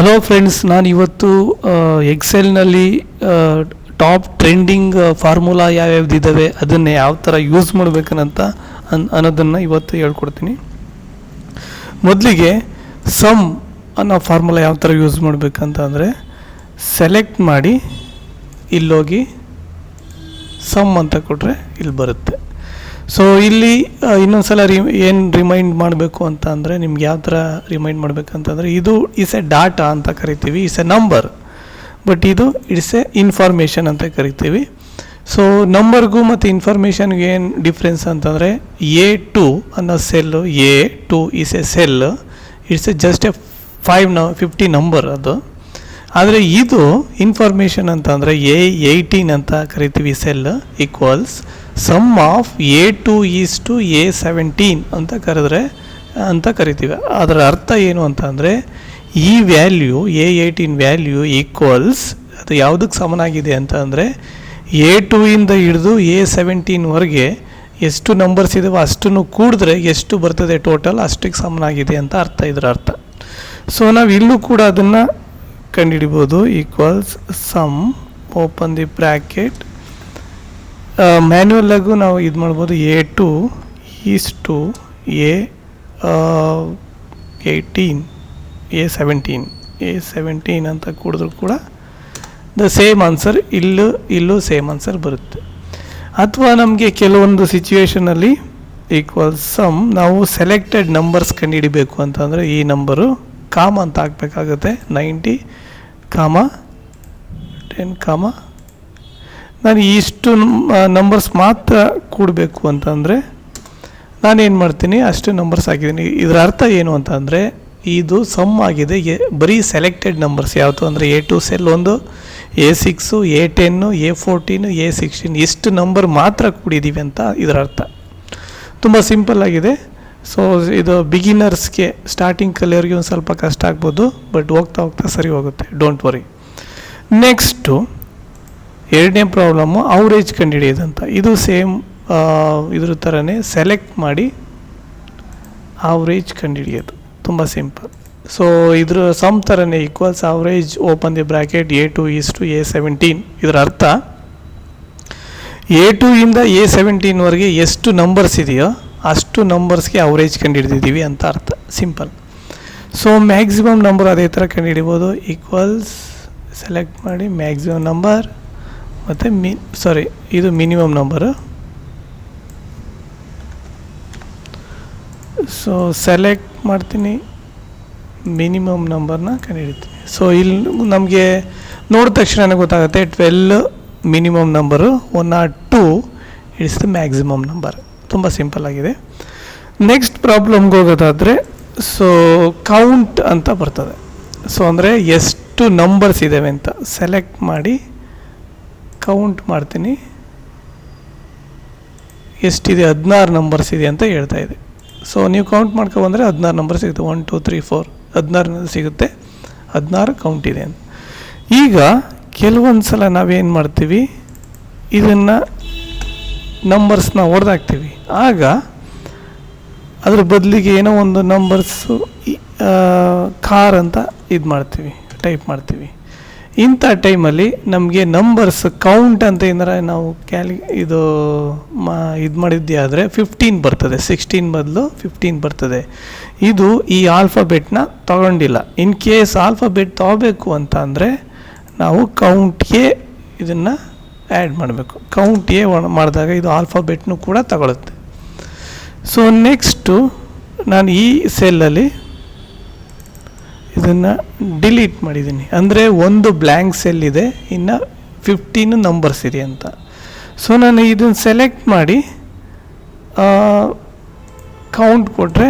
Hello friends ನಾನು ಇವತ್ತು ಎಕ್ಸೆಲ್ನಲ್ಲಿ ಟಾಪ್ ಟ್ರೆಂಡಿಂಗ್ ಫಾರ್ಮುಲಾ ಯಾವ್ಯಾವ್ದಿದ್ದಾವೆ ಅದನ್ನು ಯಾವ ಥರ ಯೂಸ್ ಮಾಡಬೇಕನ್ನಂತ ಅನ್, ಅನ್ನೋದನ್ನು ಇವತ್ತು ಹೇಳ್ಕೊಡ್ತೀನಿ. ಮೊದಲಿಗೆ ಸಮ್ ಅನ್ನೋ ಫಾರ್ಮುಲಾ ಯಾವ ಥರ ಯೂಸ್ ಮಾಡಬೇಕಂತ ಅಂದರೆ ಸೆಲೆಕ್ಟ್ ಮಾಡಿ, ಇಲ್ಲೋಗಿ ಸಮ್ ಅಂತ ಕೊಟ್ಟರೆ ಇಲ್ಲಿ ಬರುತ್ತೆ. ಸೊ ಇಲ್ಲಿ ಇನ್ನೊಂದು ಇನ್ನೊಂದ್ಸಲ ರಿ, ಏನು ರಿಮೈಂಡ್ ಮಾಡಬೇಕು ಅಂತ ಅಂದರೆ ನಿಮ್ಗೆ ಯಾವ ಥರ ರಿಮೈಂಡ್ ಮಾಡಬೇಕಂತಂದರೆ ಇದು ಇಸ್ ಎ ಡಾಟಾ ಅಂತ ಕರಿತೀವಿ ಇಸ್ ಎ ನಂಬರ್ ಬಟ್ ಇದು ಇಟ್ಸ್ ಎ ಇನ್ಫಾರ್ಮೇಷನ್ ಅಂತ ಕರಿತೀವಿ. ಸೊ ನಂಬರ್ಗೂ ಮತ್ತು ಇನ್ಫಾರ್ಮೇಷನ್ಗೆ ಏನು ಡಿಫ್ರೆನ್ಸ್ ಅಂತಂದರೆ ಎ ಟು ಅನ್ನೋ cell A two is a cell it's a just a ಫೈವ್ನ fifty number ಅದು. ಆದರೆ ಇದು ಇನ್ಫಾರ್ಮೇಷನ್ ಅಂತಂದರೆ ಎ ಏಯ್ಟೀನ್ ಅಂತ ಕರಿತೀವಿ cell equals sum of A two is to A seventeen ಅಂತ ಕರೆದ್ರೆ, ಅಂತ ಕರಿತೀವಿ. ಅದರ ಅರ್ಥ ಏನು ಅಂತ ಅಂದರೆ, ಈ value A eighteen value equals ಅದು ಯಾವುದಕ್ಕೆ ಸಮನಾಗಿದೆ ಅಂತ ಅಂದರೆ ಎ ಟು ಇಂದ ಹಿಡಿದು ಎ ಸೆವೆಂಟೀನ್ವರೆಗೆ ಎಷ್ಟು ನಂಬರ್ಸ್ ಇದಾವೆ ಅಷ್ಟನ್ನು ಕೂಡಿದ್ರೆ ಎಷ್ಟು ಬರ್ತದೆ ಟೋಟಲ್ ಅಷ್ಟಕ್ಕೆ ಸಮನಾಗಿದೆ ಅಂತ ಅರ್ಥ ಇದರ ಅರ್ಥ. ಸೊ ನಾವು ಇಲ್ಲೂ ಕೂಡ ಅದನ್ನು ಕಂಡುಹಿಡಿಬೋದು. Equals sum open the bracket ಮ್ಯಾನ್ಯುವಲ್ಲಾಗೂ ನಾವು ಇದು ಮಾಡ್ಬೋದು A two is to A eighteen A seventeen A seventeen ಅಂತ ಕೂಡಿದ್ರು ಕೂಡ ದ ಸೇಮ್ ಆನ್ಸರ್ ಇಲ್ಲೂ ಇಲ್ಲೂ ಸೇಮ್ ಆನ್ಸರ್ ಬರುತ್ತೆ. ಅಥವಾ ನಮಗೆ ಕೆಲವೊಂದು ಸಿಚುವೇಷನಲ್ಲಿ ಈಕ್ವಲ್ ಸಮ್ ನಾವು ಸೆಲೆಕ್ಟೆಡ್ ನಂಬರ್ಸ್ ಕಂಡುಹಿಡಿಬೇಕು ಅಂತಂದರೆ ಈ ನಂಬರು ಕಾಮ ಅಂತ ಹಾಕಬೇಕಾಗುತ್ತೆ. ನೈಂಟಿ ಕಾಮ ಟೆನ್ ಕಾಮ ನಾನು ಇಷ್ಟು ನಂಬರ್ಸ್ ಮಾತ್ರ ಕೂಡಬೇಕು ಅಂತಂದರೆ ನಾನೇನು ಮಾಡ್ತೀನಿ, ಅಷ್ಟು ನಂಬರ್ಸ್ ಹಾಕಿದ್ದೀನಿ. ಇದರ ಅರ್ಥ ಏನು ಅಂತಂದರೆ, ಇದು ಸಮ್ ಆಗಿದೆ, ಎ- ಬರೀ ಸೆಲೆಕ್ಟೆಡ್ ನಂಬರ್ಸ್ ಯಾವುದು ಅಂದರೆ ಎ ಟು ಸೆಲ್ ಒಂದು A six A ten A fourteen A sixteen ಇಷ್ಟು ನಂಬರ್ ಮಾತ್ರ ಕೂಡಿದ್ದೀವಿ ಅಂತ ಇದರ ಅರ್ಥ. ತುಂಬ ಸಿಂಪಲ್ ಆಗಿದೆ. ಸೊ ಇದು ಬಿಗಿನರ್ಸ್ಗೆ ಸ್ಟಾರ್ಟಿಂಗ್ ಕಲಿಯೋರಿಗೆ ಒಂದು ಸ್ವಲ್ಪ ಕಷ್ಟ ಆಗ್ಬೋದು ಬಟ್ ಹೋಗ್ತಾ ಹೋಗ್ತಾ ಸರಿ ಹೋಗುತ್ತೆ. ಡೋಂಟ್ ವರಿ ನೆಕ್ಸ್ಟು ಎರಡನೇ ಪ್ರಾಬ್ಲಮ್ಮು ಅವ್ರೇಜ್ ಕಂಡುಹಿಡಿಯೋದಂತ ಇದು ಸೇಮ್ ಇದ್ರ ಥರನೇ ಸೆಲೆಕ್ಟ್ ಮಾಡಿ ಆವ್ರೇಜ್ ಕಂಡುಹಿಡಿಯೋದು ತುಂಬ ಸಿಂಪಲ್ ಸೊ ಇದ್ರ ಸಮ್ ಥರನೇ equals average open the bracket A two is to A seventeen ಇದರ ಅರ್ಥ? ಎ ಟು ಇಂದ ಎ ಸೆವೆಂಟೀನ್ವರೆಗೆ ಎಷ್ಟು ನಂಬರ್ಸ್ ಇದೆಯೋ ಅಷ್ಟು ನಂಬರ್ಸ್ಗೆ ಅವರೇಜ್ ಕಂಡುಹಿಡಿದಿದ್ದೀವಿ ಅಂತ ಅರ್ಥ. ಸಿಂಪಲ್ ಸೊ ಮ್ಯಾಕ್ಸಿಮಮ್ ನಂಬರ್ ಅದೇ ಥರ ಕಂಡುಹಿಡಿಬೋದು ಈಕ್ವಲ್ಸ್ ಸೆಲೆಕ್ಟ್ ಮಾಡಿ ಮ್ಯಾಕ್ಸಿಮಮ್ ನಂಬರ್ ಮತ್ತು ಮಿ ಸಾರಿ ಇದು ಮಿನಿಮಮ್ ನಂಬರು ಸೊ ಸೆಲೆಕ್ಟ್ ಮಾಡ್ತೀನಿ ಮಿನಿಮಮ್ ನಂಬರ್ನ ಕಂಡುಹಿಡಿತೀನಿ ಸೊ ಇಲ್ಲಿ ನಮಗೆ ನೋಡಿದ ತಕ್ಷಣ ಗೊತ್ತಾಗುತ್ತೆ twelve minimum number one not two it's the maximum number ತುಂಬ ಸಿಂಪಲ್ ಆಗಿದೆ. ನೆಕ್ಸ್ಟ್ ಪ್ರಾಬ್ಲಮ್ಗೆ ಹೋಗೋದಾದರೆ ಸೊ ಕೌಂಟ್ ಅಂತ ಬರ್ತದೆ. ಸೊ ಅಂದರೆ ಎಷ್ಟು ನಂಬರ್ಸ್ ಇದ್ದಾವೆ ಅಂತ ಸೆಲೆಕ್ಟ್ ಮಾಡಿ ಕೌಂಟ್ ಮಾಡ್ತೀನಿ. ಎಷ್ಟಿದೆ? ಹದಿನಾರು ನಂಬರ್ಸ್ ಇದೆ ಅಂತ ಹೇಳ್ತಾ ಇದೆ. ಸೊ ನೀವು ಕೌಂಟ್ ಮಾಡ್ಕೊಬಂದರೆ ಹದಿನಾರು ನಂಬರ್ ಸಿಗುತ್ತೆ. ಒನ್ ಟು ತ್ರೀ ಫೋರ್ ಹದಿನಾರು ಸಿಗುತ್ತೆ. ಹದಿನಾರು ಕೌಂಟ್ ಇದೆ ಅಂತ. ಈಗ ಕೆಲವೊಂದು ಸಲ ನಾವೇನು ಮಾಡ್ತೀವಿ? ಇದನ್ನು ನಂಬರ್ಸ್ನ ಹೊಡೆದಾಕ್ತೀವಿ ಆಗ ಅದ್ರ ಬದಲಿಗೆ ಏನೋ ಒಂದು ನಂಬರ್ಸು ಕಾರ್ ಅಂತ ಇದು ಮಾಡ್ತೀವಿ ಟೈಪ್ ಮಾಡ್ತೀವಿ. ಇಂಥ ಟೈಮಲ್ಲಿ ನಮಗೆ ನಂಬರ್ಸ್ ಕೌಂಟ್ ಅಂತ ಏನಾರ ನಾವು ಕ್ಯಾಲಿ, ಇದು ಮಾ, ಇದು ಮಾಡಿದ್ದೆ ಆದರೆ ಫಿಫ್ಟೀನ್ ಬರ್ತದೆ. ಸಿಕ್ಸ್ಟೀನ್ ಬದಲು ಫಿಫ್ಟೀನ್ ಬರ್ತದೆ. ಇದು ಈ ಆಲ್ಫಾಬೆಟ್ನ ತಗೊಂಡಿಲ್ಲ. ಇನ್ ಕೇಸ್ ಆಲ್ಫಾಬೆಟ್ ತಗೋಬೇಕು ಅಂತ ಅಂದರೆ ನಾವು ಕೌಂಟ್ಗೆ ಇದನ್ನು ಆ್ಯಡ್ ಮಾಡಬೇಕು. ಕೌಂಟ್ ಎ ಮಾಡಿದಾಗ ಇದು ಆಲ್ಫಾಬೆಟ್ನು ಕೂಡ ತಗೊಳುತ್ತೆ. ಸೊ ನೆಕ್ಸ್ಟು ನಾನು ಈ ಸೆಲ್ಲಲ್ಲಿ ಇದನ್ನು ಡಿಲೀಟ್ ಮಾಡಿದ್ದೀನಿ ಅಂದರೆ ಒಂದು ಬ್ಲ್ಯಾಂಕ್ ಸೆಲ್ ಇದೆ, ಇನ್ನು ಫಿಫ್ಟೀನು ನಂಬರ್ಸ್ ಇದೆ ಅಂತ. ಸೊ ನಾನು ಇದನ್ನು ಸೆಲೆಕ್ಟ್ ಮಾಡಿ ಕೌಂಟ್ ಕೊಟ್ಟರೆ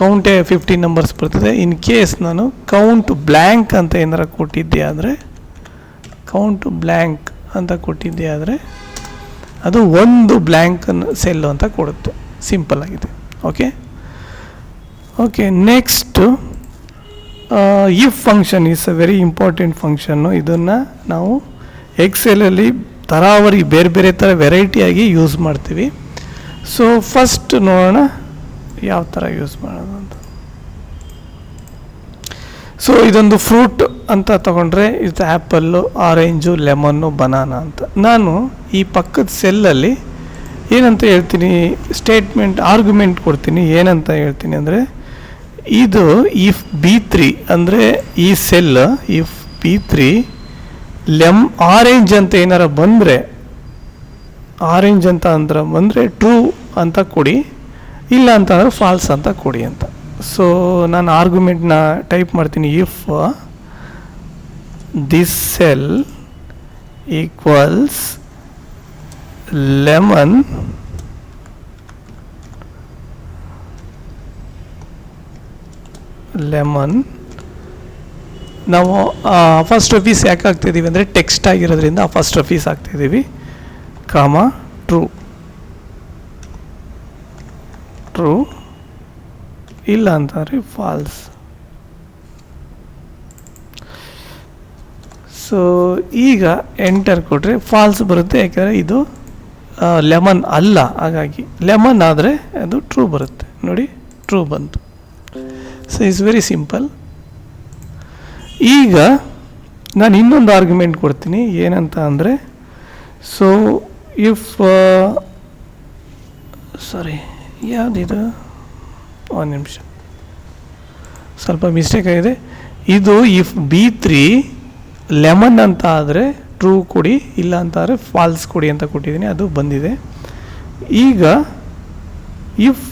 ಕೌಂಟೇ ಫಿಫ್ಟೀನ್ ನಂಬರ್ಸ್ ಬರ್ತದೆ. ಇನ್ ಕೇಸ್ ನಾನು ಕೌಂಟ್ ಬ್ಲ್ಯಾಂಕ್ ಅಂತ ಏನಾರ ಕೊಟ್ಟಿದ್ದೆ ಆದರೆ ಕೌಂಟ್ ಬ್ಲ್ಯಾಂಕ್ ಅಂತ ಕೊಟ್ಟಿದ್ದೆ ಆದರೆ, ಅದು ಒಂದು ಬ್ಲ್ಯಾಂಕ್ ಸೆಲ್ಲು ಅಂತ ಕೊಡುತ್ತೆ. ಸಿಂಪಲ್ ಆಗಿದೆ. Okay okay next if function is uh very important function ಇದನ್ನು ನಾವು ಎಕ್ಸೆಲಲ್ಲಿ ತರಾವರಿ, ಬೇರೆ ಬೇರೆ ಥರ ವೆರೈಟಿಯಾಗಿ ಯೂಸ್ ಮಾಡ್ತೀವಿ. ಸೊ ಫಸ್ಟ್ ನೋಡೋಣ ಯಾವ ಥರ ಯೂಸ್ ಮಾಡೋದು ಅಂತ. ಸೊ ಇದೊಂದು ಫ್ರೂಟ್ ಅಂತ ತಗೊಂಡ್ರೆ ಇದು ಆ್ಯಪಲ್ಲು ಆರೆಂಜು ಲೆಮನ್ನು ಬನಾನಾ ಅಂತ. ನಾನು ಈ ಪಕ್ಕದ ಸೆಲ್ಲಲ್ಲಿ ಏನಂತ ಹೇಳ್ತೀನಿ ಸ್ಟೇಟ್ಮೆಂಟ್ ಆರ್ಗ್ಯುಮೆಂಟ್ ಕೊಡ್ತೀನಿ, ಏನಂತ ಹೇಳ್ತೀನಿ ಅಂದರೆ ಇದು ಇಫ್ ಬಿ ತ್ರೀ ಅಂದರೆ ಈ ಸೆಲ್ ಇಫ್ ಬಿ ತ್ರೀ ಲೆಮ್ ಆರೆಂಜ್ ಅಂತ ಏನಾರ ಬಂದರೆ ಆರೆಂಜ್ ಅಂತ ಅಂದ್ರೆ ಬಂದರೆ ಟ್ರೂ ಅಂತ ಕೊಡಿ, ಇಲ್ಲ ಅಂತ ಅಂದರೆ ಫಾಲ್ಸ್ ಅಂತ ಕೊಡಿ ಅಂತ. ಸೊ ನಾನು ಆರ್ಗ್ಯುಮೆಂಟ್ನ ಟೈಪ್ ಮಾಡ್ತೀನಿ. If this cell equals lemon lemon ನಾವು ಫಸ್ಟ್ ಆಫೀಸ್ ಯಾಕೆ ಹಾಕ್ತಿದ್ದೀವಿ ಅಂದರೆ ಟೆಕ್ಸ್ಟ್ ಆಗಿರೋದ್ರಿಂದ ಫಸ್ಟ್ ಆಫೀಸ್ ಹಾಕ್ತಿದ್ದೀವಿ ಕಾಮ ಟ್ರೂ ಟ್ರೂ ಇಲ್ಲ ಅಂತಂದರೆ ಫಾಲ್ಸ್ ಸೊ ಈಗ ಎಂಟರ್ ಕೊಟ್ಟರೆ ಫಾಲ್ಸ್ ಬರುತ್ತೆ, ಯಾಕೆಂದರೆ ಇದು ಲೆಮನ್ ಅಲ್ಲ. ಹಾಗಾಗಿ ಲೆಮನ್ ಆದರೆ ಅದು ಟ್ರೂ ಬರುತ್ತೆ. ನೋಡಿ ಟ್ರೂ ಬಂತು. ಸೊ ಇಟ್ಸ್ ವೆರಿ ಸಿಂಪಲ್ ಈಗ ನಾನು ಇನ್ನೊಂದು ಆರ್ಗ್ಯುಮೆಂಟ್ ಕೊಡ್ತೀನಿ. ಏನಂತ ಅಂದರೆ ಸೊ ಇಫ್ ಸಾರಿ ಯಾವುದಿದು? ಒಂದು ನಿಮಿಷ. ಸ್ವಲ್ಪ ಮಿಸ್ಟೇಕ್ ಆಗಿದೆ. ಇದು ಇಫ್ ಬಿ ತ್ರೀ ಲೆಮನ್ ಅಂತ ಆದರೆ ಟ್ರೂ ಕೊಡಿ, ಇಲ್ಲ ಅಂತ ಆದರೆ ಫಾಲ್ಸ್ ಕೊಡಿ ಅಂತ ಕೊಟ್ಟಿದ್ದೀನಿ. ಅದು ಬಂದಿದೆ. ಈಗ if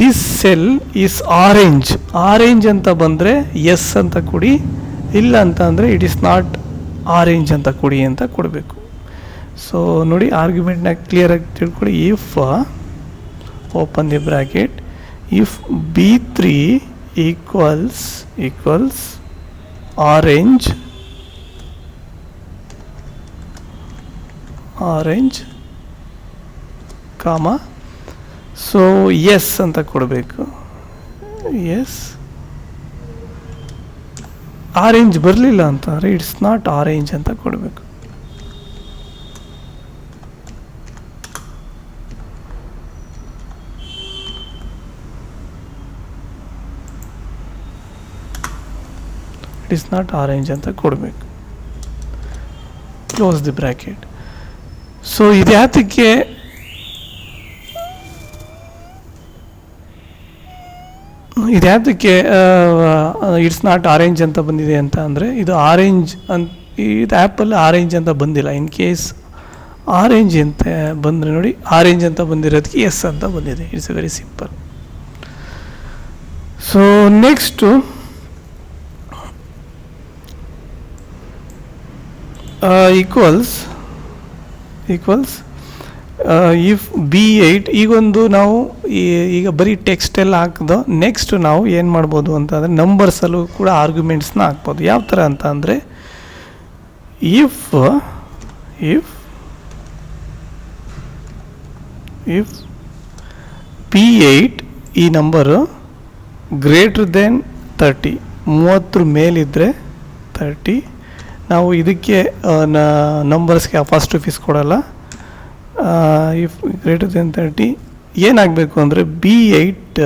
this cell is orange orange ಅಂತ ಬಂದರೆ ಎಸ್ ಅಂತ ಕೊಡಿ, ಇಲ್ಲ ಅಂತ ಅಂದರೆ ಇಟ್ ಈಸ್ ನಾಟ್ ಆರೆಂಜ್ ಅಂತ ಕೊಡಿ ಅಂತ ಕೊಡಬೇಕು. ಸೊ ನೋಡಿ ಆರ್ಗ್ಯುಮೆಂಟ್ನ ಕ್ಲಿಯರಾಗಿ ತಿಳ್ಕೊಳ್ಳಿ. If open the bracket if B three equals equals orange orange comma so yes ಅಂತ ಕೊಡಬೇಕು. ಎಸ್ ಆರೆಂಜ್ ಬರಲಿಲ್ಲ ಅಂತಂದರೆ ಇಟ್ಸ್ ನಾಟ್ ಆರೆಂಜ್ ಅಂತ ಕೊಡಬೇಕು. ಇಟ್ ಇಸ್ ನಾಟ್ ಆರೆಂಜ್ ಅಂತ ಕೊಡಬೇಕು. ಕ್ಲೋಸ್ ದಿ ಬ್ರ್ಯಾಕೆಟ್ ಸೊ ಇದ್ಯಾತಕ್ಕೆ ಇದ್ಯಾತಕ್ಕೆ ಇಟ್ಸ್ ನಾಟ್ ಆರೆಂಜ್ ಅಂತ ಬಂದಿದೆ ಅಂತ ಅಂದರೆ ಇದು ಆರೆಂಜ್ ಅಂತ ಇದು ಆ್ಯಪಲ್ಲಿ ಆರೆಂಜ್ ಅಂತ ಬಂದಿಲ್ಲ. ಇನ್ ಕೇಸ್ ಆರೆಂಜ್ ಅಂತ ಬಂದರೆ ನೋಡಿ ಆರೆಂಜ್ ಅಂತ ಬಂದಿರೋದಕ್ಕೆ ಎಸ್ ಅಂತ ಬಂದಿದೆ. It's very simple so next equals equals if B eight ಈಗೊಂದು ನಾವು ಈಗ ಬರೀ ಟೆಕ್ಸ್ಟ್ ಎಲ್ಲ ಹಾಕಿದೋ ನೆಕ್ಸ್ಟ್ ನಾವು ಏನು ಮಾಡ್ಬೋದು ಅಂತಂದರೆ ನಂಬರ್ಸಲ್ಲೂ ಕೂಡ ಆರ್ಗ್ಯುಮೆಂಟ್ಸ್ನ ಹಾಕ್ಬೋದು. ಯಾವ ಥರ ಅಂತ ಅಂದರೆ if if if P eight ಈ ನಂಬರು ಗ್ರೇಟ್ರ್ ದೆನ್ ತರ್ಟಿ ಮೂವತ್ತರ ಮೇಲಿದ್ದರೆ ತರ್ಟಿ ನಾವು ಇದಕ್ಕೆ ನಂಬರ್ಸ್ಗೆ ಫಸ್ಟ್ ಫೀಸ್ ಕೊಡಲ್ಲ. ಇಫ್ ಗ್ರೇಟರ್ ದೆನ್ ತರ್ಟಿ ಏನಾಗಬೇಕು ಅಂದರೆ ಬಿ ಏಯ್ಟ್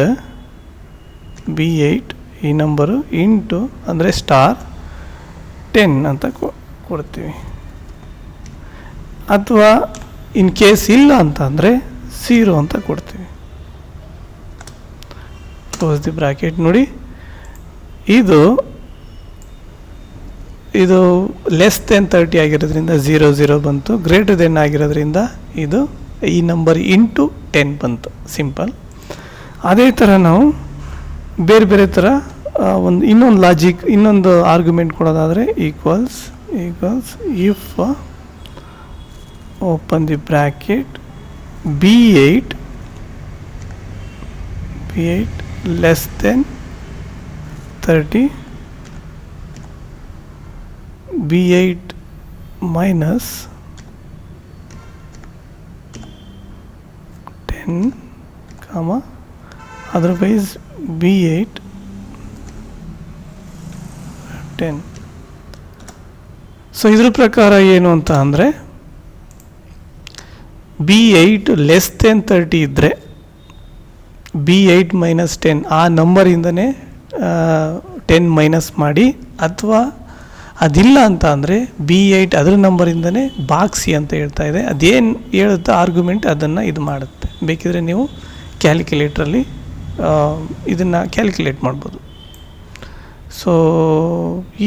ಬಿ ಏಯ್ಟ್ ಈ ನಂಬರು ಇಂಟು ಅಂದರೆ ಸ್ಟಾರ್ ಟೆನ್ ಅಂತ ಕೊಡ್ತೀವಿ. ಅಥವಾ ಇನ್ ಕೇಸ್ ಇಲ್ಲ ಅಂತ ಅಂದರೆ ಝೀರೋ ಅಂತ ಕೊಡ್ತೀವಿ. ಕ್ಲೋಸ್ ದಿ ಬ್ರಾಕೆಟ್ ನೋಡಿ. ಇದು ಇದು ಲೆಸ್ ದೆನ್ ತರ್ಟಿ ಆಗಿರೋದ್ರಿಂದ ಝೀರೋ ಝೀರೋ ಬಂತು ಗ್ರೇಟರ್ ದೆನ್ ಆಗಿರೋದ್ರಿಂದ ಇದು ಈ ನಂಬರ್ ಇಂಟು ಟೆನ್ ಬಂತು ಸಿಂಪಲ್ ಅದೇ ಥರ ನಾವು ಬೇರೆ ಬೇರೆ ಥರ ಒಂದು ಇನ್ನೊಂದು ಲಾಜಿಕ್ ಇನ್ನೊಂದು argument ಕೊಡೋದಾದರೆ equals equals if open the bracket B eight B eight less than thirty B eight minus ten comma otherwise B eight ten so ಇದ್ರ ಪ್ರಕಾರ ಏನು ಅಂತ ಅಂದರೆ B eight less than thirty ಇದ್ದರೆ ಬಿ ಏಯ್ಟ್ ಮೈನಸ್ ಟೆನ್ ಆ ನಂಬರಿಂದನೇ ten minus ಮಾಡಿ, ಅಥವಾ ಅದಿಲ್ಲ ಅಂತ ಅಂದರೆ ಬಿ ಏಯ್ಟ್ ಅದರ ನಂಬರಿಂದನೇ ಬಾಕ್ಸಿ ಅಂತ ಹೇಳ್ತಾ ಇದೆ. ಅದೇನು ಹೇಳುತ್ತೋ ಆರ್ಗ್ಯುಮೆಂಟ್ ಅದನ್ನು ಇದು ಮಾಡುತ್ತೆ. ಬೇಕಿದ್ರೆ ನೀವು ಕ್ಯಾಲ್ಕುಲೇಟ್ರಲ್ಲಿ ಇದನ್ನು ಕ್ಯಾಲ್ಕುಲೇಟ್ ಮಾಡ್ಬೋದು. ಸೊ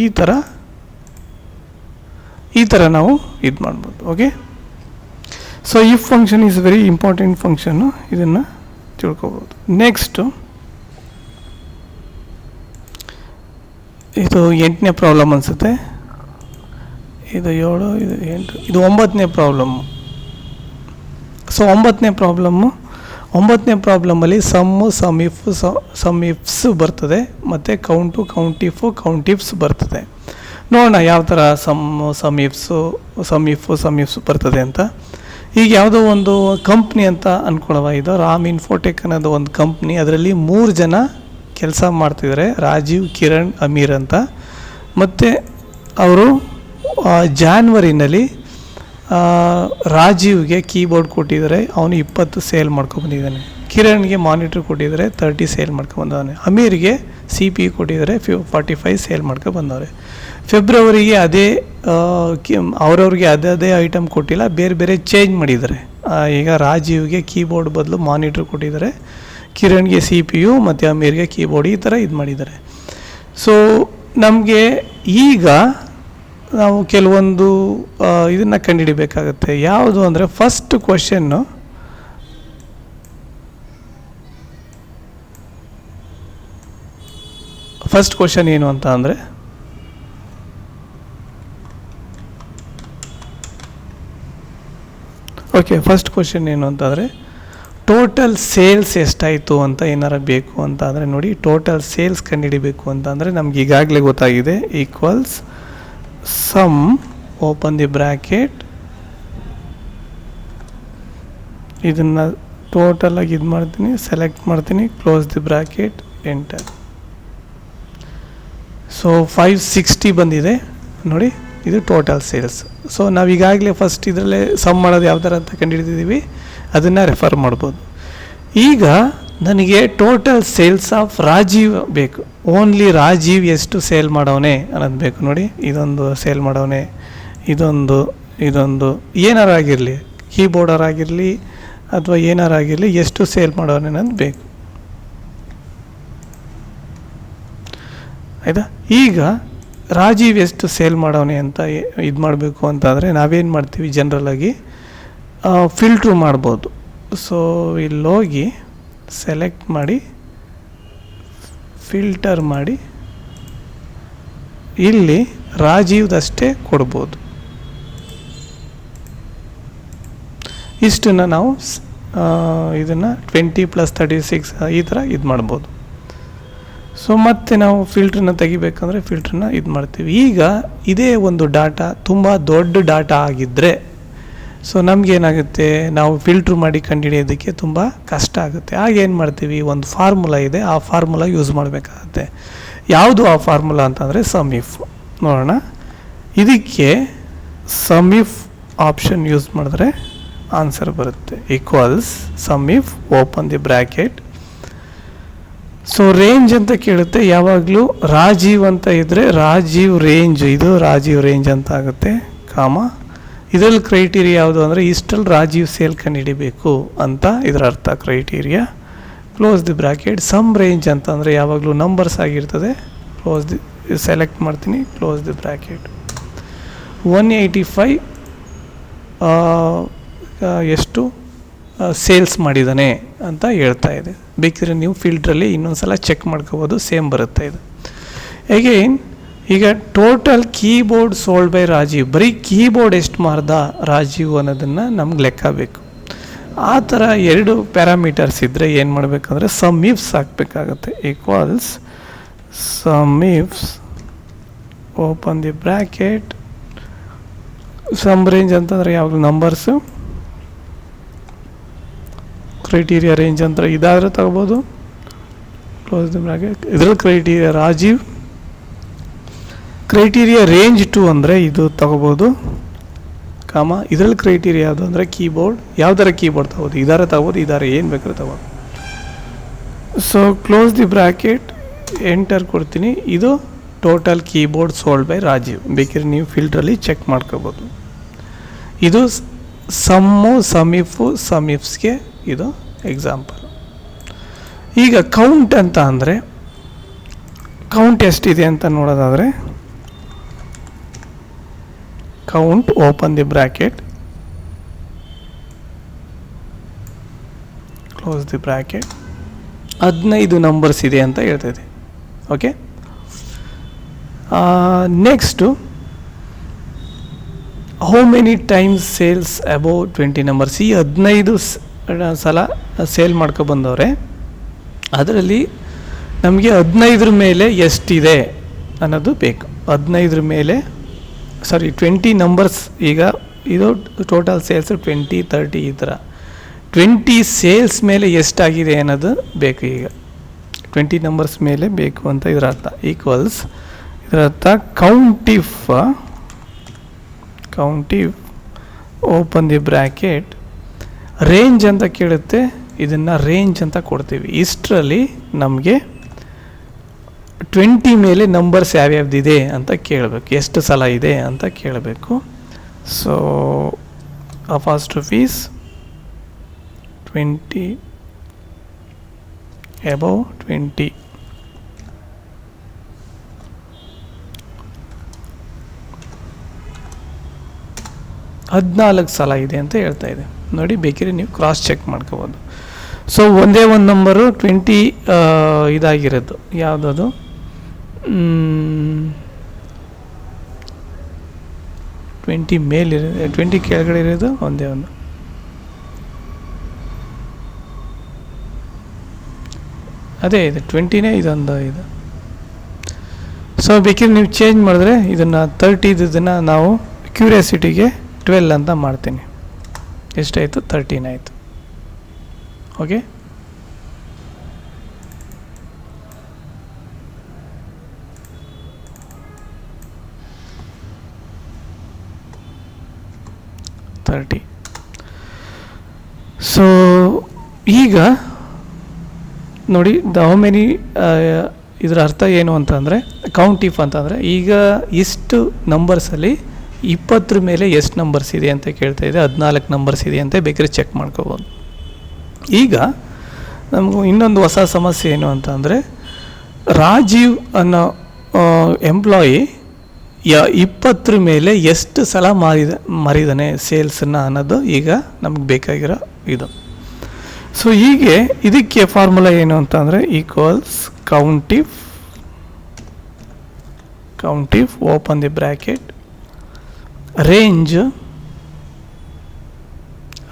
ಈ ಥರ ಈ ಥರ ನಾವು ಇದು ಮಾಡ್ಬೋದು. ಓಕೆ ಸೊ ಈ function is very important function ಇದನ್ನು ತಿಳ್ಕೊಬೋದು. ನೆಕ್ಸ್ಟು ಇದು ಎಂಟನೇ ಪ್ರಾಬ್ಲಮ್ ಅನಿಸುತ್ತೆ. ಇದು ಏಳು, ಇದು ಎಂಟು, ಇದು ಒಂಬತ್ತನೇ ಪ್ರಾಬ್ಲಮ್ಮು ಸೊ ಒಂಬತ್ತನೇ ಪ್ರಾಬ್ಲಮ್ಮು ಒಂಬತ್ತನೇ ಪ್ರಾಬ್ಲಮಲ್ಲಿ sum sum if sum ifs ಬರ್ತದೆ, ಮತ್ತು ಕೌಂಟು ಕೌಂಟಿಫು ಕೌಂಟಿಫ್ಸ್ ಬರ್ತದೆ. ನೋಡೋಣ ಯಾವ ಥರ sum sum ifs sum if sum ifs ಬರ್ತದೆ ಅಂತ. ಈಗ ಯಾವುದೋ ಒಂದು ಕಂಪ್ನಿ ಅಂತ ಅಂದ್ಕೊಳ್ಳುವ ಇದು ರಾಮ್ ಇನ್ಫೋಟೆಕ್ ಅನ್ನೋದು ಒಂದು ಕಂಪ್ನಿ ಅದರಲ್ಲಿ ಮೂರು ಜನ ಕೆಲಸ ಮಾಡ್ತಿದ್ದಾರೆ. ರಾಜೀವ್, ಕಿರಣ್, ಅಮೀರ್ ಅಂತ. ಮತ್ತು ಅವರು ಜಾನ್ವರಿನಲ್ಲಿ ರಾಜೀವ್ಗೆ ಕೀಬೋರ್ಡ್ ಕೊಟ್ಟಿದ್ದಾರೆ. ಅವನು ಇಪ್ಪತ್ತು ಸೇಲ್ ಮಾಡ್ಕೊಬಂದಿದ್ದಾನೆ ಕಿರಣ್ಗೆ ಮಾನಿಟ್ರ್ ಕೊಟ್ಟಿದ್ದಾರೆ, ತರ್ಟಿ ಸೇಲ್ ಮಾಡ್ಕೊಬಂದವನೆ ಅಮೀರ್ಗೆ ಸಿ ಪಿ ಕೊಟ್ಟಿದ್ದಾರೆ ಫಿ ಫಾರ್ಟಿ ಫೈವ್ ಸೇಲ್ ಮಾಡ್ಕೊಬಂದವ್ರೆ ಫೆಬ್ರವರಿಗೆ ಅದೇ ಕಿ- ಅವ್ರವ್ರಿಗೆ ಅದೇ ಅದೇ ಐಟಮ್ ಕೊಟ್ಟಿಲ್ಲ, ಬೇರೆ ಬೇರೆ ಚೇಂಜ್ ಮಾಡಿದ್ದಾರೆ. ಈಗ ರಾಜೀವ್ಗೆ ಕೀಬೋರ್ಡ್ ಬದಲು ಮಾನಿಟ್ರ್ ಕೊಟ್ಟಿದ್ದಾರೆ. ಕಿರಣ್ಗೆ ಸಿ ಪಿ ಯು ಮತ್ತು ಅಮೀರ್ಗೆ ಕೀಬೋರ್ಡ್ ಈ ಥರ ಇದು ಮಾಡಿದ್ದಾರೆ. ಸೊ ನಮಗೆ ಈಗ ನಾವು ಕೆಲವೊಂದು ಇದನ್ನು ಕಂಡುಹಿಡಿಬೇಕಾಗತ್ತೆ. ಯಾವುದು ಅಂದರೆ ಫಸ್ಟ್ ಕ್ವಶನ್ನು ಫಸ್ಟ್ ಕ್ವಶನ್ ಏನು ಅಂತ ಅಂದರೆ ಓಕೆ ಫಸ್ಟ್ ಕ್ವಶನ್ ಏನು ಅಂತಂದರೆ ಟೋಟಲ್ ಸೇಲ್ಸ್ ಎಷ್ಟಾಯಿತು ಅಂತ ಏನಾರ ಬೇಕು ಅಂತ ಅಂದರೆ ನೋಡಿ ಟೋಟಲ್ ಸೇಲ್ಸ್ ಕಂಡುಹಿಡಿಬೇಕು ಅಂತ ಅಂದರೆ ನಮ್ಗೆ ಈಗಾಗಲೇ ಗೊತ್ತಾಗಿದೆ equals sum open the bracket ಇದನ್ನು ಟೋಟಲಾಗಿ ಇದು ಮಾಡ್ತೀನಿ ಸೆಲೆಕ್ಟ್ ಮಾಡ್ತೀನಿ close the bracket enter so five sixty ಬಂದಿದೆ. ನೋಡಿ, ಇದು ಟೋಟಲ್ ಸೇಲ್ಸ್ ಸೊ ನಾವು ಈಗಾಗಲೇ ಫಸ್ಟ್ ಇದರಲ್ಲೇ ಸಮ್ ಮಾಡೋದು ಯಾವ ಥರ ಅಂತ ಕಂಡುಹಿಡಿದಿದ್ದೀವಿ. ಅದನ್ನು ರೆಫರ್ ಮಾಡ್ಬೋದು. ಈಗ ನನಗೆ ಟೋಟಲ್ ಸೇಲ್ಸ್ ಆಫ್ ರಾಜೀವ್ ಬೇಕು. ಓನ್ಲಿ ರಾಜೀವ್ ಎಷ್ಟು ಸೇಲ್ ಮಾಡವನೆ ಅನ್ನೋದು ಬೇಕು ನೋಡಿ. ಇದೊಂದು ಸೇಲ್ ಮಾಡವನೆ, ಇದೊಂದು ಇದೊಂದು. ಏನಾರು ಆಗಿರಲಿ ಕೀಬೋರ್ಡರ್ ಆಗಿರಲಿ ಅಥವಾ ಏನಾರು ಆಗಿರಲಿ ಎಷ್ಟು ಸೇಲ್ ಮಾಡೋನೇ ಅನ್ನೋದು ಬೇಕು. ಆಯಿತಾ? ಈಗ ರಾಜೀವ್ ಎಷ್ಟು ಸೇಲ್ ಮಾಡವನೆ ಅಂತ ಇದು ಮಾಡಬೇಕು ಅಂತಾದರೆ ನಾವೇನು ಮಾಡ್ತೀವಿ? ಜನರಲಾಗಿ ಫಿಲ್ಟ್ರು ಮಾಡ್ಬೋದು. ಸೊ ಇಲ್ಲೋಗಿ ಸೆಲೆಕ್ಟ್ ಮಾಡಿ ಫಿಲ್ಟರ್ ಮಾಡಿ, ಇಲ್ಲಿ ರಾಜೀವ್ದಷ್ಟೇ ಕೊಡ್ಬೋದು. ಇಷ್ಟನ್ನು ನಾವು ಇದನ್ನು ಟ್ವೆಂಟಿ ಪ್ಲಸ್ ತರ್ಟಿ ಸಿಕ್ಸ್ ಈ ಥರ ಇದು ಮಾಡ್ಬೋದು. ಸೊ ಮತ್ತೆ ನಾವು ಫಿಲ್ಟ್ರನ್ನ ತೆಗಿಬೇಕಂದ್ರೆ ಫಿಲ್ಟ್ರನ್ನ ಇದು ಮಾಡ್ತೀವಿ. ಈಗ ಇದೇ ಒಂದು ಡಾಟಾ ತುಂಬ ದೊಡ್ಡ ಡಾಟಾ ಆಗಿದ್ದರೆ ಸೊ ನಮಗೇನಾಗುತ್ತೆ ನಾವು ಫಿಲ್ಟ್ರ್ ಮಾಡಿ ಕಂಡುಹಿಡಿಯೋದಕ್ಕೆ ತುಂಬ ಕಷ್ಟ ಆಗುತ್ತೆ. ಆಗ ಏನು ಮಾಡ್ತೀವಿ? ಒಂದು ಫಾರ್ಮುಲಾ ಇದೆ. ಆ ಫಾರ್ಮುಲಾ ಯೂಸ್ ಮಾಡಬೇಕಾಗತ್ತೆ. ಯಾವುದು ಆ ಫಾರ್ಮುಲಾ ಅಂತಂದರೆ ಸಮೀಫ್ ನೋಡೋಣ. ಇದಕ್ಕೆ ಸಮೀಫ್ ಆಪ್ಷನ್ ಯೂಸ್ ಮಾಡಿದ್ರೆ ಆನ್ಸರ್ ಬರುತ್ತೆ. Equals sumif open the bracket so range ಅಂತ ಕೇಳುತ್ತೆ. ಯಾವಾಗಲೂ ರಾಜೀವ್ ಅಂತ ಇದ್ದರೆ ರಾಜೀವ್ ರೇಂಜ್ ಇದು ರಾಜೀವ್ ರೇಂಜ್ ಅಂತ ಆಗುತ್ತೆ. ಕಾಮ. ಇದರಲ್ಲಿ ಕ್ರೈಟೀರಿಯಾ ಯಾವುದು ಅಂದರೆ ಇಷ್ಟಲ್ಲಿ ರಾಜೀವ್ ಸೇಲ್ ಕಂಡುಹಿಡಿಬೇಕು ಅಂತ ಇದರ ಅರ್ಥ criteria close the bracket sum range ಅಂತಂದರೆ ಯಾವಾಗಲೂ ನಂಬರ್ಸ್ ಆಗಿರ್ತದೆ. ಕ್ಲೋಸ್ ದಿ ಸೆಲೆಕ್ಟ್ ಮಾಡ್ತೀನಿ. Close the bracket one eighty five ಎಷ್ಟು ಸೇಲ್ಸ್ ಮಾಡಿದ್ದಾನೆ ಅಂತ ಹೇಳ್ತಾ ಇದೆ. ಬೇಕಿದ್ರೆ ನೀವು ಫಿಲ್ಟ್ರಲ್ಲಿ ಇನ್ನೊಂದು ಸಲ ಚೆಕ್ ಮಾಡ್ಕೋಬೋದು. ಸೇಮ್ ಬರುತ್ತೆ ಇದು. ಅಗೈನ್ ಈಗ total keyboard sold by Rajeev ಬರೀ ಕೀಬೋರ್ಡ್ ಎಷ್ಟು ಮಾರ್ದ ರಾಜೀವ್ ಅನ್ನೋದನ್ನು ನಮ್ಗೆ ಲೆಕ್ಕ ಬೇಕು. ಆ ಥರ ಎರಡು ಪ್ಯಾರಾಮೀಟರ್ಸ್ ಇದ್ದರೆ ಏನು ಮಾಡಬೇಕಂದ್ರೆ ಸಮ್ ಇಫ್ಸ್ ಹಾಕಬೇಕಾಗತ್ತೆ. Equals SUMIFS open the bracket sum range ಅಂತಂದರೆ ಯಾವಾಗಲೂ ನಂಬರ್ಸು ಕ್ರೈಟೀರಿಯಾ ರೇಂಜ್ ಅಂತ ಇದಾದರೂ ತಗೋಬೋದು. ಕ್ಲೋಸ್ ದಿ ಬ್ರ್ಯಾಕೆಟ್ ಇದ್ರಲ್ಲಿ criteria Rajeev criteria range two ಅಂದರೆ ಇದು ತಗೋಬೋದು. ಕಾಮ, ಇದರಲ್ಲಿ ಕ್ರೈಟೀರಿಯಾ ಯಾವುದು ಅಂದರೆ ಕೀಬೋರ್ಡ್ ಯಾವ ಥರ ಕೀಬೋರ್ಡ್ ತಗೋದು ಇದಾರೆ ತಗೋಬೋದು, ಇದಾರೆ ಏನು ಬೇಕಾದ್ರೆ ತಗೋದು so close the bracket enter ಕೊಡ್ತೀನಿ. ಇದು total keyboard sold by Rajeev ಬೇಕಿದ್ರೆ ನೀವು ಫಿಲ್ಟ್ರಲ್ಲಿ ಚೆಕ್ ಮಾಡ್ಕೋಬೋದು. ಇದು ಸಮ್ಮು ಸಮೀಫು, ಸಮೀಫ್ಸ್ಗೆ ಇದು ಎಕ್ಸಾಂಪಲ್ ಈಗ ಕೌಂಟ್ ಅಂತ ಅಂದರೆ ಕೌಂಟ್ ಎಷ್ಟಿದೆ ಅಂತ ನೋಡೋದಾದರೆ count open the bracket close the bracket ಹದಿನೈದು ನಂಬರ್ಸ್ ಇದೆ ಅಂತ ಹೇಳ್ತಿದೆ okay next how many times sales above twenty numbers ಈ ಹದಿನೈದು ಸಲ ಸೇಲ್ ಮಾಡ್ಕೊಬಂದವ್ರೆ ಅದರಲ್ಲಿ ನಮಗೆ ಹದಿನೈದರ ಮೇಲೆ ಎಷ್ಟಿದೆ ಅನ್ನೋದು ಬೇಕು. ಹದಿನೈದರ ಮೇಲೆ ಸಾರಿ ಟ್ವೆಂಟಿ ನಂಬರ್ಸ್ ಈಗ ಇದು ಟೋಟಲ್ ಸೇಲ್ಸ್ ಟ್ವೆಂಟಿ ತರ್ಟಿ ಈ ಥರ ಟ್ವೆಂಟಿ ಸೇಲ್ಸ್ ಮೇಲೆ ಎಷ್ಟಾಗಿದೆ ಅನ್ನೋದು ಬೇಕು ಈಗ. ಟ್ವೆಂಟಿ ನಂಬರ್ಸ್ ಮೇಲೆ ಬೇಕು ಅಂತ ಇದರ ಅರ್ಥ. ಈಕ್ವಲ್ಸ್ ಇದರ ಅರ್ಥ countif countif open the bracket range ಅಂತ ಕೇಳುತ್ತೆ, ಇದನ್ನು ರೇಂಜ್ ಅಂತ ಕೊಡ್ತೀವಿ. ಇಷ್ಟರಲ್ಲಿ ನಮಗೆ ಟ್ವೆಂಟಿ ಮೇಲೆ ನಂಬರ್ಸ್ ಯಾವ್ಯಾವ್ದಿದೆ ಅಂತ ಕೇಳಬೇಕು. ಎಷ್ಟು ಸಲ ಇದೆ ಅಂತ ಕೇಳಬೇಕು. So first fees twenty above twenty ಹದಿನಾಲ್ಕು ಸಲ ಇದೆ ಅಂತ ಹೇಳ್ತಾ ಇದೆ. ನೋಡಿ, ಬೇಕಿದ್ರೆ ನೀವು ಕ್ರಾಸ್ ಚೆಕ್ ಮಾಡ್ಕೋಬೋದು. ಸೊ ಒಂದೇ ಒಂದು ನಂಬರು ಟ್ವೆಂಟಿ ಇದಾಗಿರೋದು. ಯಾವುದದು? ಟ್ವೆಂಟಿ ಮೇಲಿರೋ ಟ್ವೆಂಟಿ ಕೆಳಗಡೆ ಇರೋದು ಒಂದೇ ಒಂದು ಅದೇ ಇದು ಟ್ವೆಂಟಿನೇ ಇದೊಂದು ಇದು ಸೊ ಬೇಕಿದ್ರೆ ನೀವು ಚೇಂಜ್ ಮಾಡಿದ್ರೆ ಇದನ್ನು ತರ್ಟಿದನ್ನು ನಾವು ಕ್ಯೂರಿಯಾಸಿಟಿಗೆ ಟ್ವೆಲ್ ಅಂತ ಮಾಡ್ತೀನಿ ಎಷ್ಟಾಯಿತು ತರ್ಟೀನ್ ಆಯಿತು ಓಕೆ ತರ್ಟಿ ಸೊ ಈಗ ನೋಡಿ ದ ಹೌ ಮೆನಿ ಇದರ ಅರ್ಥ ಏನು ಅಂತಂದರೆ ಕೌಂಟ್ ಇಫ್ ಅಂತಂದರೆ, ಈಗ ಇಷ್ಟು ನಂಬರ್ಸಲ್ಲಿ ಇಪ್ಪತ್ತರ ಮೇಲೆ ಎಷ್ಟು ನಂಬರ್ಸ್ ಇದೆ ಅಂತ ಕೇಳ್ತಾ ಇದೆ, ಹದಿನಾಲ್ಕು ನಂಬರ್ಸ್ ಇದೆ ಅಂತ ಬೇಕಾದ್ರೆ ಚೆಕ್ ಮಾಡ್ಕೋಬೋದು. ಈಗ ನಮಗೂ ಇನ್ನೊಂದು ಹೊಸ ಸಮಸ್ಯೆ ಏನು ಅಂತಂದರೆ, ರಾಜೀವ್ ಅನ್ನೋ ಎಂಪ್ಲಾಯಿ ಯ ಇಪ್ಪತ್ತರ ಮೇಲೆ ಎಷ್ಟು ಸಲ ಮಾರಿದ, ಮರಿದಾನೆ ಸೇಲ್ಸನ್ನು ಅನ್ನೋದು ಈಗ ನಮ್ಗೆ ಬೇಕಾಗಿರೋ ಇದು. ಸೊ ಹೀಗೆ ಇದಕ್ಕೆ ಫಾರ್ಮುಲಾ ಏನು ಅಂತಂದರೆ equals countif countif open the bracket range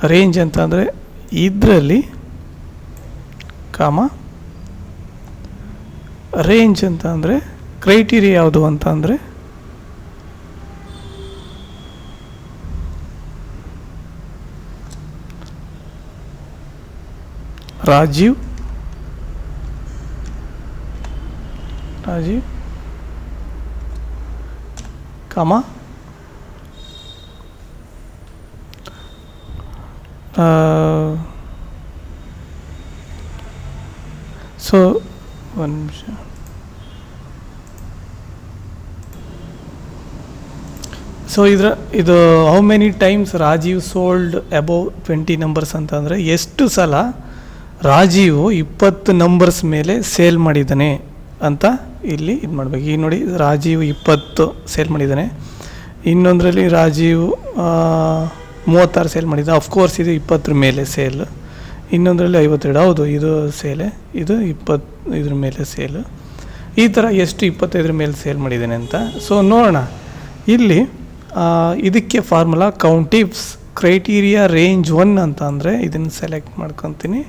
range ಅಂತಂದರೆ ಇದರಲ್ಲಿ ಕಾಮ ರೇಂಜ್ ಅಂತಂದರೆ ಕ್ರೈಟೀರಿಯಾ ಯಾವುದು ಅಂತ ರಾಜೀವ್? ರಾಜೀವ್? ಕಾಮ? ಸೊ, ಒಂದು ನಿಮಿಷ. ಸೊ, ಇದರ, ಇದು how many times Rajeev sold above twenty numbers ಅಂತಂದರೆ ಎಷ್ಟು ಸಲ ರಾಜೀವ್ ಇಪ್ಪತ್ತು ನಂಬರ್ಸ್ ಮೇಲೆ ಸೇಲ್ ಮಾಡಿದ್ದಾನೆ ಅಂತ ಇಲ್ಲಿ ಇದು ಮಾಡಬೇಕು. ಈಗ ನೋಡಿ, ರಾಜೀವ್ ಇಪ್ಪತ್ತು ಸೇಲ್ ಮಾಡಿದ್ದಾನೆ. ಇನ್ನೊಂದರಲ್ಲಿ ರಾಜೀವ್ ಮೂವತ್ತಾರು ಸೇಲ್ ಮಾಡಿದ್ದ. ಅಫ್ಕೋರ್ಸ್ ಇದು ಇಪ್ಪತ್ತರ ಮೇಲೆ ಸೇಲ್ ಇನ್ನೊಂದರಲ್ಲಿ ಐವತ್ತೆರಡು. ಹೌದು, ಇದು ಸೇಲೆ ಇದು ಇಪ್ಪತ್ತು, ಇದ್ರ ಮೇಲೆ ಸೇಲು ಈ ಥರ ಎಷ್ಟು ಇಪ್ಪತ್ತೈದರ ಮೇಲೆ ಸೇಲ್ ಮಾಡಿದ್ದೇನೆ ಅಂತ. ಸೊ ನೋಡೋಣ. ಇಲ್ಲಿ ಇದಕ್ಕೆ formula countifs criteria range one ಅಂತ ಅಂದರೆ ಇದನ್ನು ಸೆಲೆಕ್ಟ್ ಮಾಡ್ಕೊತೀನಿ.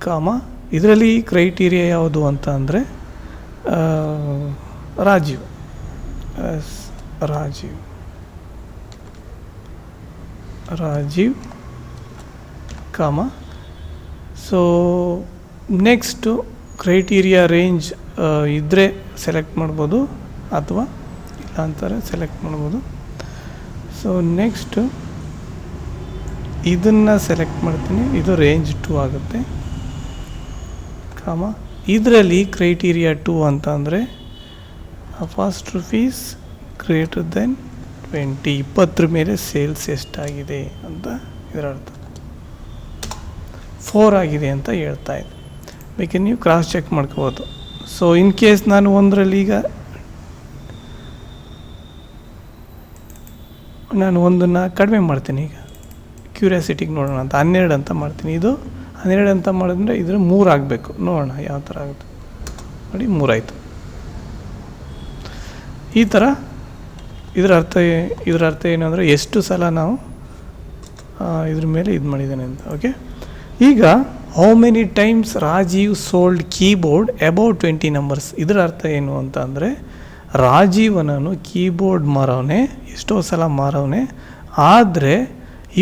ಕಾಮ. ಇದರಲ್ಲಿ ಕ್ರೈಟೀರಿಯಾ ಯಾವುದು ಅಂತ ಅಂದರೆ Rajeev. Rajeev. Rajeev, comma. So, next criteria range ಇದ್ದರೆ ಸೆಲೆಕ್ಟ್ ಮಾಡ್ಬೋದು, ಅಥವಾ ಇಲ್ಲ ಅಂತಾರೆ ಸೆಲೆಕ್ಟ್ ಮಾಡ್ಬೋದು. ಸೊ, ನೆಕ್ಸ್ಟು ಇದನ್ನು ಸೆಲೆಕ್ಟ್ ಮಾಡ್ತೀನಿ. ಇದು ರೇಂಜ್ ಟು ಆಗುತ್ತೆ. ಕಾಮ. ಇದರಲ್ಲಿ ಕ್ರೈಟೀರಿಯಾ ಟು ಅಂತ ಅಂದರೆ first rupees greater than twenty ಇಪ್ಪತ್ತರ ಮೇಲೆ ಸೇಲ್ಸ್ ಎಷ್ಟಾಗಿದೆ ಅಂತ ಇದರ ಅರ್ಥ. ಫೋರ್ ಆಗಿದೆ ಅಂತ ಹೇಳ್ತಾ ಇದೆ ಬೇಕಿದ್ರೆ ನೀವು ಕ್ರಾಸ್ ಚೆಕ್ ಮಾಡ್ಕೋಬೋದು. ಸೊ ಇನ್ ಕೇಸ್ ನಾನು ಒಂದರಲ್ಲಿ ಈಗ ನಾನು ಒಂದನ್ನು ಕಡಿಮೆ ಮಾಡ್ತೀನಿ ಈಗ. ಕ್ಯೂರಿಯಾಸಿಟಿಗೆ ನೋಡೋಣ ಅಂತ. ಹನ್ನೆರಡು ಅಂತ ಮಾಡ್ತೀನಿ. ಇದು ಹನ್ನೆರಡು ಅಂತ ಮಾಡಿದ್ರೆ ಇದ್ರ ಮೂರು ಆಗಬೇಕು. ನೋಡೋಣ ಯಾವ ಥರ ಆಗುತ್ತೆ. ನೋಡಿ ಮೂರಾಯಿತು ಈ ಥರ ಇದರ ಅರ್ಥ ಇದರ ಅರ್ಥ ಏನು ಅಂದರೆ ಎಷ್ಟು ಸಲ ನಾವು ಇದ್ರ ಮೇಲೆ ಇದು ಮಾಡಿದ್ದೇನೆ ಅಂತ. ಓಕೆ ಈಗ how many times Rajeev sold keyboard above twenty numbers ಇದರ ಅರ್ಥ ಏನು ಅಂತ ಅಂದರೆ ರಾಜೀವನನು ಕೀಬೋರ್ಡ್ ಮಾರವನೇ, ಎಷ್ಟೋ ಸಲ ಮಾರವನೆ. ಆದರೆ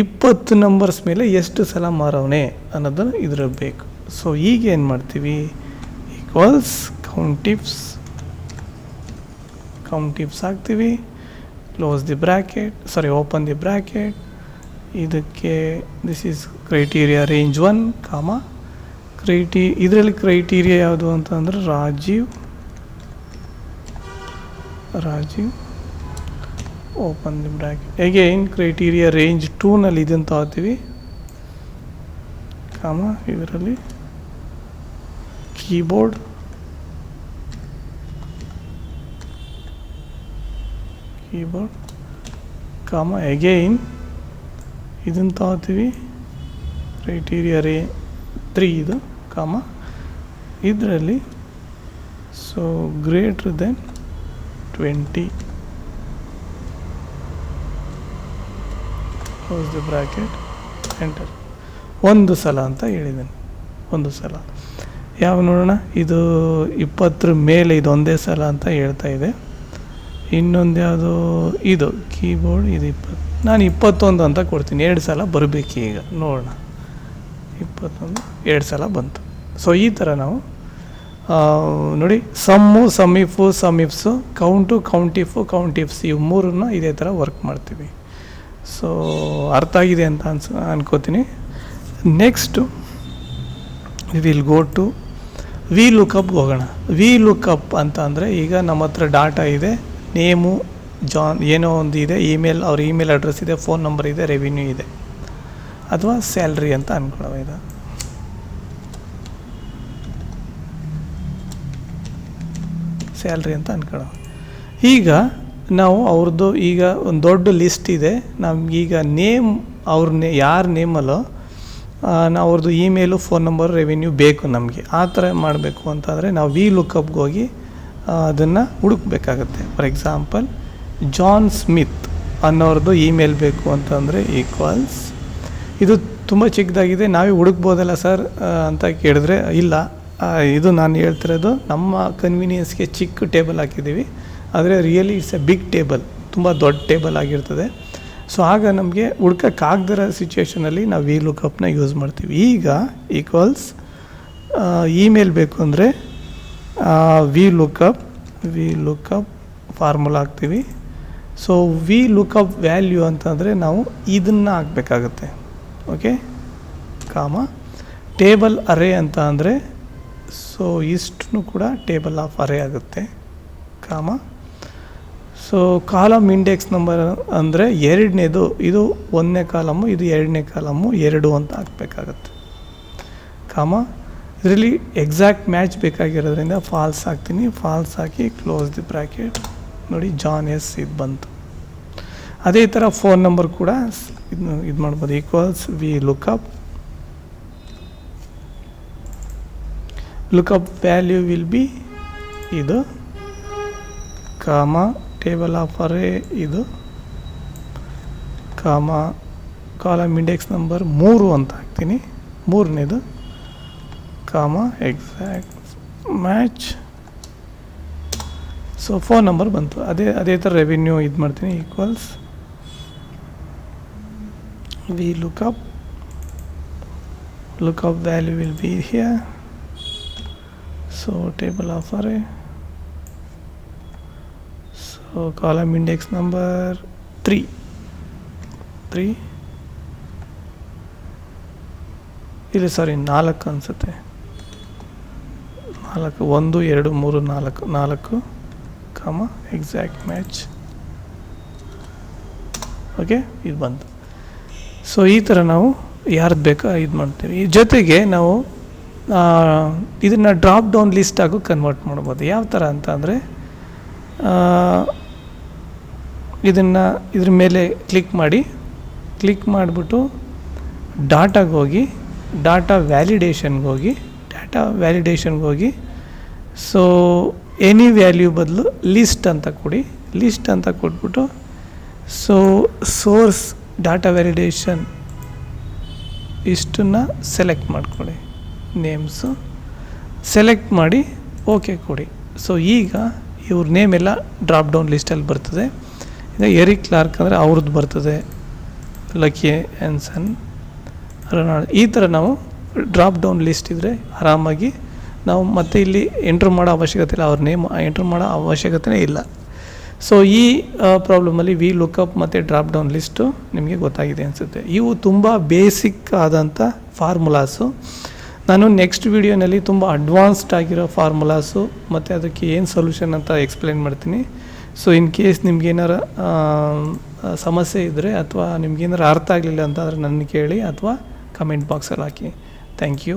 ಇಪ್ಪತ್ತು ನಂಬರ್ಸ್ ಮೇಲೆ ಎಷ್ಟು ಸಲ ಮಾರವನೆ ಅನ್ನೋದನ್ನು ಇದ್ರ ಬೇಕು. ಸೊ ಈಗ ಏನು ಮಾಡ್ತೀವಿ? ಈಕ್ವಲ್ಸ್ ಕೌಂಟಿಪ್ಸ್ ಕೌಂಟಿಪ್ಸ್ ಹಾಕ್ತೀವಿ. Close the bracket sorry open the bracket ಇದಕ್ಕೆ this is criteria range one comma criteria ಇದರಲ್ಲಿ ಕ್ರೈಟೀರಿಯಾ ಯಾವುದು ಅಂತಂದರೆ Rajeev Rajeev open the bracket again criteria range ಟೂನಲ್ಲಿ ಇದನ್ನು ತಗೋತೀವಿ ಕಾಮ, ಇದರಲ್ಲಿ ಕೀಬೋರ್ಡ್ ಕೀಬೋರ್ಡ್ ಕಾಮ ಅಗೈನ್ ಇದನ್ನು ತಗೋತೀವಿ ಕ್ರೈಟೀರಿಯಾ ರೇ ತ್ರೀ ಇದು, ಕಾಮ. ಇದರಲ್ಲಿ so greater than twenty close the bracket enter ಒಂದು ಸಲ ಅಂತ ಹೇಳಿದ್ದೇನೆ ಒಂದು ಸಲ. ಯಾವ ನೋಡೋಣ? ಇದು ಇಪ್ಪತ್ತರ ಮೇಲೆ ಇದು ಒಂದೇ ಸಲ ಅಂತ ಹೇಳ್ತಾ ಇದೆ. ಇನ್ನೊಂದು ಯಾವುದು? ಇದು ಕೀಬೋರ್ಡ್, ಇದು ಇಪ್ಪತ್ತು, ನಾನು ಇಪ್ಪತ್ತೊಂದು ಅಂತ ಕೊಡ್ತೀನಿ. ಎರಡು ಸಲ ಬರಬೇಕು ಈಗ ನೋಡೋಣ. ಇಪ್ಪತ್ತೊಂದು, ಎರಡು ಸಲ ಬಂತು. ಸೊ ಈ ಥರ ನಾವು ನೋಡಿ, ಸಮ್ಮು, ಸಮೀಫು ಸಮ್ಮಿಫ್ಸು ಕೌಂಟು, ಕೌಂಟಿಫು ಕೌಂಟಿಫ್ಸ್ ಇವು ಮೂರನ್ನ ಇದೇ ಥರ ವರ್ಕ್ ಮಾಡ್ತೀವಿ. ಸೊ ಅರ್ಥ ಆಗಿದೆ ಅಂತ ಅನ್ಸ, ಅನ್ಕೋತೀನಿ. Next will go to V ಲುಕಪ್ಗೆ ಹೋಗೋಣ. ವಿ ಲುಕಪ್ ಅಂತ ಅಂದರೆ ಈಗ ನಮ್ಮ ಹತ್ರ ಡಾಟಾ ಇದೆ. ನೇಮು, ಜಾನ್, ಏನೋ ಒಂದು ಇದೆ. ಇಮೇಲ್, ಅವ್ರ ಇಮೇಲ್ ಅಡ್ರೆಸ್ ಇದೆ. ಫೋನ್ ನಂಬರ್ ಇದೆ. ರೆವಿನ್ಯೂ ಇದೆ. ಅಥವಾ ಸ್ಯಾಲ್ರಿ ಅಂತ ಅಂದ್ಕೊಳ್ಳೋ ಇದು ಸ್ಯಾಲ್ರಿ ಅಂತ ಅಂದ್ಕೊಳ್ಳೋ ಈಗ ನಾವು ಅವ್ರದ್ದು ಈಗ ಒಂದು ದೊಡ್ಡ ಲಿಸ್ಟ್ ಇದೆ. ನಮಗೀಗ ನೇಮ್ ಅವ್ರ ನೇ, ಯಾರ ನೇಮಲ್ಲೋ ನಾವು ಅವ್ರದ್ದು ಇಮೇಲು ಫೋನ್ ನಂಬರ್ ರೆವಿನ್ಯೂ ಬೇಕು ನಮಗೆ. ಆ ಥರ ಮಾಡಬೇಕು ಅಂತಂದರೆ ನಾವು ವಿ ಲುಕಪ್ಗೆ ಹೋಗಿ ಅದನ್ನು ಹುಡುಕ್ಬೇಕಾಗತ್ತೆ. ಫಾರ್ ಎಕ್ಸಾಂಪಲ್ ಜಾನ್ ಸ್ಮಿತ್ ಅನ್ನೋರದ್ದು ಇಮೇಲ್ ಬೇಕು ಅಂತಂದರೆ ಈಕ್ವಲ್ಸ್ ಇದು ತುಂಬ ಚಿಕ್ಕದಾಗಿದೆ. ನಾವೇ ಹುಡುಕ್ಬೋದಲ್ಲ ಸರ್ ಅಂತ ಕೇಳಿದ್ರೆ ಇಲ್ಲ. ಇದು ನಾನು ಹೇಳ್ತಿರೋದು ನಮ್ಮ ಕನ್ವೀನಿಯನ್ಸ್ಗೆ ಚಿಕ್ಕ ಟೇಬಲ್ ಹಾಕಿದ್ದೀವಿ. ಆದರೆ really it's a big table ತುಂಬ ದೊಡ್ಡ ಟೇಬಲ್ ಆಗಿರ್ತದೆ. ಸೊ ಆಗ ನಮಗೆ ಹುಡ್ಕೋಕ್ಕಾಗ್ದಿರೋ ಸಿಚುವೇಷನಲ್ಲಿ ನಾವು ವಿ ಲುಕಪ್ನ ಯೂಸ್ ಮಾಡ್ತೀವಿ. ಈಗ ಈಕ್ವಲ್ಸ್ ಇಮೇಲ್ ಬೇಕು ಅಂದರೆ V lookup V lookup formula ಹಾಕ್ತೀವಿ. ಸೊ ವಿ ಲುಕಪ್ ವ್ಯಾಲ್ಯೂ ಅಂತಂದರೆ ನಾವು ಇದನ್ನು ಹಾಕ್ಬೇಕಾಗತ್ತೆ. ಓಕೆ ಕಾಮ ಟೇಬಲ್ ಅರೇ ಅಂತ ಅಂದರೆ ಸೊ ಇಷ್ಟು ಕೂಡ ಟೇಬಲ್ ಆಫ್ ಅರೇ ಆಗುತ್ತೆ. ಕಾಮ ಸೊ ಕಾಲಮ್ ಇಂಡೆಕ್ಸ್ ನಂಬರ್ ಅಂದರೆ ಎರಡನೇದು, ಇದು ಒಂದನೇ ಕಾಲಮ್ಮು ಇದು ಎರಡನೇ ಕಾಲಮ್ಮು ಎರಡು ಅಂತ ಹಾಕ್ಬೇಕಾಗತ್ತೆ. ಕಾಮ, ಇದರಲ್ಲಿ ಎಕ್ಸಾಕ್ಟ್ ಮ್ಯಾಚ್ ಬೇಕಾಗಿರೋದ್ರಿಂದ ಫಾಲ್ಸ್ ಹಾಕ್ತೀನಿ. ಫಾಲ್ಸ್ ಹಾಕಿ ಕ್ಲೋಸ್ ದಿ ಬ್ರ್ಯಾಕೆಟ್ ನೋಡಿ ಜಾನ್ ಎಸ್ ಇದು ಬಂತು. ಅದೇ ಥರ ಫೋನ್ ನಂಬರ್ ಕೂಡ ಇದು ಇದು ಮಾಡ್ಬೋದು. Equals V lookup lookup value will be ಇದು, ಕಾಮ ಟೇಬಲ್ ಆಫ್ ಅರೇ ಇದು. ಕಾಮ, ಕಾಲಮ್ ಇಂಡೆಕ್ಸ್ ನಂಬರ್ ಮೂರು ಅಂತ ಹಾಕ್ತೀನಿ. ಮೂರನೇದು comma, exact match. So, phone number ಬಂತು. ಅದೇ ಅದೇ ಥರ ರೆವಿನ್ಯೂ ಇದು ಮಾಡ್ತೀನಿ, equals. V lookup lookup value will be here. So, table offer so column index number three three ಇಲ್ಲಿ ಸಾರಿ ನಾಲ್ಕು ಅನಿಸುತ್ತೆ. ನಾಲ್ಕು, ಒಂದು, ಎರಡು, ಮೂರು, ನಾಲ್ಕು ನಾಲ್ಕು ಕಾಮ ಎಕ್ಸಾಕ್ಟ್ ಮ್ಯಾಚ್ ಓಕೆ ಇದು ಬಂತು. ಸೊ ಈ ಥರ ನಾವು ಯಾರ್ದು ಬೇಕೋ ಇದು ಮಾಡ್ತೀವಿ. ಈ ಜೊತೆಗೆ ನಾವು ಇದನ್ನು ಡ್ರಾಪ್ ಡೌನ್ ಲಿಸ್ಟ್ ಆಗು ಕನ್ವರ್ಟ್ ಮಾಡ್ಬೋದು. ಯಾವ ಥರ ಅಂತ ಅಂದರೆ ಇದನ್ನು ಇದ್ರ ಮೇಲೆ ಕ್ಲಿಕ್ ಮಾಡಿ ಕ್ಲಿಕ್ ಮಾಡಿಬಿಟ್ಟು ಡಾಟಾಗೆ ಹೋಗಿ ಡಾಟಾ ವ್ಯಾಲಿಡೇಷನ್ಗೆ ಹೋಗಿ ಡಾಟಾ ವ್ಯಾಲಿಡೇಷನ್ಗೆ ಹೋಗಿ. ಸೊ ಎನಿ ವ್ಯಾಲ್ಯೂ ಬದಲು ಲಿಸ್ಟ್ ಅಂತ ಕೊಡಿ. ಲಿಸ್ಟ್ ಅಂತ ಕೊಟ್ಬಿಟ್ಟು ಸೊ ಸೋರ್ಸ್ ಡಾಟಾ ವ್ಯಾಲಿಡೇಷನ್ ಇಷ್ಟನ್ನು ಸೆಲೆಕ್ಟ್ ಮಾಡಿಕೊಡಿ. ನೇಮ್ಸು ಸೆಲೆಕ್ಟ್ ಮಾಡಿ ಓಕೆ ಕೊಡಿ. ಸೊ ಈಗ ಇವ್ರ ನೇಮ್ ಎಲ್ಲ ಡ್ರಾಪ್ ಡೌನ್ ಲಿಸ್ಟಲ್ಲಿ ಬರ್ತದೆ. ಈಗ ಎರಿಕ್ ಕ್ಲಾರ್ಕ್ ಅಂದರೆ ಅವ್ರದ್ದು ಬರ್ತದೆ. ಲಕ್ಕಿ ಆ್ಯನ್ಸನ್ ರೊನಾಲ್ಡ್ ಈ ಥರ ನಾವು ಡ್ರಾಪ್ ಡೌನ್ ಲಿಸ್ಟ್ ಇದ್ದರೆ ಆರಾಮಾಗಿ ನಾವು ಮತ್ತೆ ಇಲ್ಲಿ ಎಂಟ್ರ್ ಮಾಡೋ ಅವಶ್ಯಕತೆ ಇಲ್ಲ. ಅವ್ರ ನೇಮ್ ಎಂಟ್ರ್ ಮಾಡೋ ಅವಶ್ಯಕತೆನೇ ಇಲ್ಲ. ಸೊ ಈ ಪ್ರಾಬ್ಲಮಲ್ಲಿ ವಿ ಲುಕಪ್ ಮತ್ತು ಡ್ರಾಪ್ ಡೌನ್ ಲಿಸ್ಟು ನಿಮಗೆ ಗೊತ್ತಾಗಿದೆ ಅನಿಸುತ್ತೆ. ಇವು ತುಂಬ ಬೇಸಿಕ್ ಆದಂಥ ಫಾರ್ಮುಲಾಸು ನಾನು ನೆಕ್ಸ್ಟ್ ವೀಡಿಯೋನಲ್ಲಿ ತುಂಬ ಅಡ್ವಾನ್ಸ್ಡ್ ಆಗಿರೋ ಫಾರ್ಮುಲಾಸು ಮತ್ತು ಅದಕ್ಕೆ ಏನು ಸೊಲ್ಯೂಷನ್ ಅಂತ ಎಕ್ಸ್ಪ್ಲೇನ್ ಮಾಡ್ತೀನಿ. ಸೊ ಇನ್ ಕೇಸ್ ನಿಮ್ಗೇನಾರ ಸಮಸ್ಯೆ ಇದ್ದರೆ ಅಥವಾ ನಿಮ್ಗೇನಾರು ಅರ್ಥ ಆಗಲಿಲ್ಲ ಅಂತಂದರೆ ನನ್ನ ಕೇಳಿ ಅಥವಾ ಕಮೆಂಟ್ ಬಾಕ್ಸಲ್ಲಿ ಹಾಕಿ. Thank you